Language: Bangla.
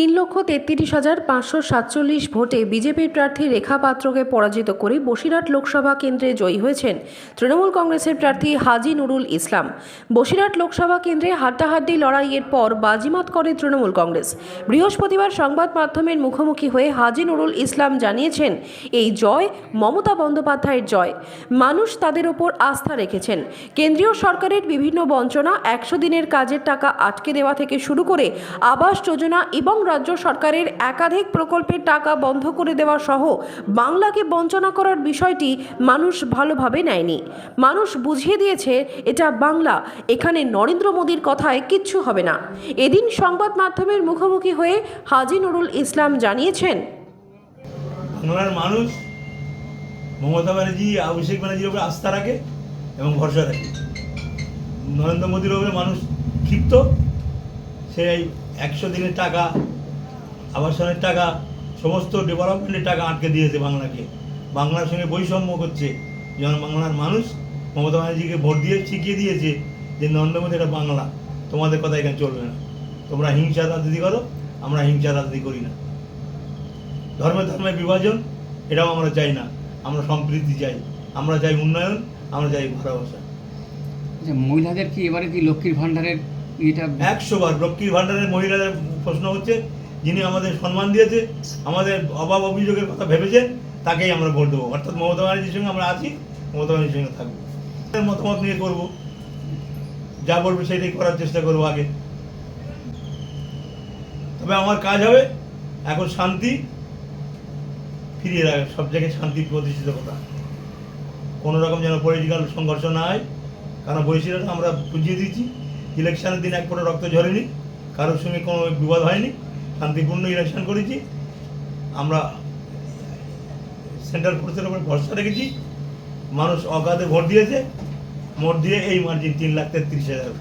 তিন লক্ষ তেত্রিশ হাজার পাঁচশো সাতচল্লিশ ভোটে বিজেপির প্রার্থী রেখা পাত্রকে পরাজিত করে বসিরহাট লোকসভা কেন্দ্রে জয়ী হয়েছেন তৃণমূল কংগ্রেসের প্রার্থী হাজি নুরুল ইসলাম। বসিরহাট লোকসভা কেন্দ্রে হাড্ডাহাড্ডি লড়াইয়ের পর বাজিমাত করে তৃণমূল কংগ্রেস। বৃহস্পতিবার সংবাদ মাধ্যমের মুখোমুখি হয়ে হাজি নুরুল ইসলাম জানিয়েছেন, এই জয় মমতা বন্দ্যোপাধ্যায়ের জয়। মানুষ তাদের ওপর আস্থা রেখেছেন। কেন্দ্রীয় সরকারের বিভিন্ন বঞ্চনা, একশো দিনের কাজের টাকা আটকে দেওয়া থেকে শুরু করে আবাস যোজনা এবং রাজ্য সরকারের একাধিক প্রকল্পের টাকা বন্ধ করে দেওয়া সহ বাংলাকে বঞ্চনা করার বিষয়টি মানুষ ভালোভাবে নেয়নি। মানুষ বুঝিয়ে দিয়েছে, এটা বাংলা, এখানে নরেন্দ্র মোদীর কথায় কিচ্ছু হবে না। এদিন সংবাদ মাধ্যমের মুখোমুখি হয়ে হাজি নুরুল ইসলাম জানিয়েছেন বাংলার মানুষ মমতা ব্যানার্জি অভিষেক ব্যানার্জির উপরে আস্থা রাখে এবং ভরসা রাখে। নরেন্দ্র মোদীর উপরে মানুষ ক্ষিপ্ত। সেই একশো দিনের টাকা আবাসনের টাকা সমস্ত ডেভেলপমেন্টের টাকা আটকে দিয়েছে বাংলাকে। বাংলার সঙ্গে বৈষম্য করছে। যেমন বাংলার মানুষ মমতা ব্যানার্জিকে ভোট দিয়ে শিখিয়ে দিয়েছে যে নরেন্দ্র মোদী এটা বাংলা। তোমাদের কথা এখানে চলবে না। তোমরা হিংসা রাজনীতি করো আমরা হিংসা রাজনীতি করি না। ধর্মে ধর্মে বিভাজন এটাও আমরা চাই না। আমরা সম্প্রীতি চাই। আমরা চাই উন্নয়ন আমরা চাই ভালোবাসা। আচ্ছা মহিলাদের কি এবারে কি লক্ষ্মীর ভাণ্ডারের এটা একশো বার লক্ষ্মীর ভাণ্ডারের মহিলাদের প্রশ্ন হচ্ছে যিনি আমাদের সম্মান দিয়েছে, আমাদের অভাব অভিযোগের কথা ভেবেছেন তাকেই আমরা ভোট দেবো। অর্থাৎ মমতা ব্যানার্জির সঙ্গে আমরা আছি, মমতা ব্যানার্জির সঙ্গে থাকব। মতামত নিয়ে করব। যা বলবে সেটাই করার চেষ্টা করব আগে। তবে আমার কাজ হবে এখন শান্তি, ফিরিয়ে রাখা সব জায়গায় শান্তি প্রতিষ্ঠিত করা। কোনো রকম যেন পলিটিক্যাল সংঘর্ষ না হয়। কারণ বৈশিষ্ট্য আমরা বুঝিয়ে দিচ্ছি ইলেকশনের দিন এক ফোঁটা রক্ত ঝরেনি। কারোর সঙ্গে কোনো বিবাদ হয়নি। শান্তিপূর্ণ ইলেকশন করেছি। আমরা সেন্ট্রাল ফোর্সের উপর ভরসা রেখেছি। মানুষ অগাধে ভোট দিয়েছে। ভোট দিয়ে এই মার্জিন তিন লাখ তেত্রিশ হাজার।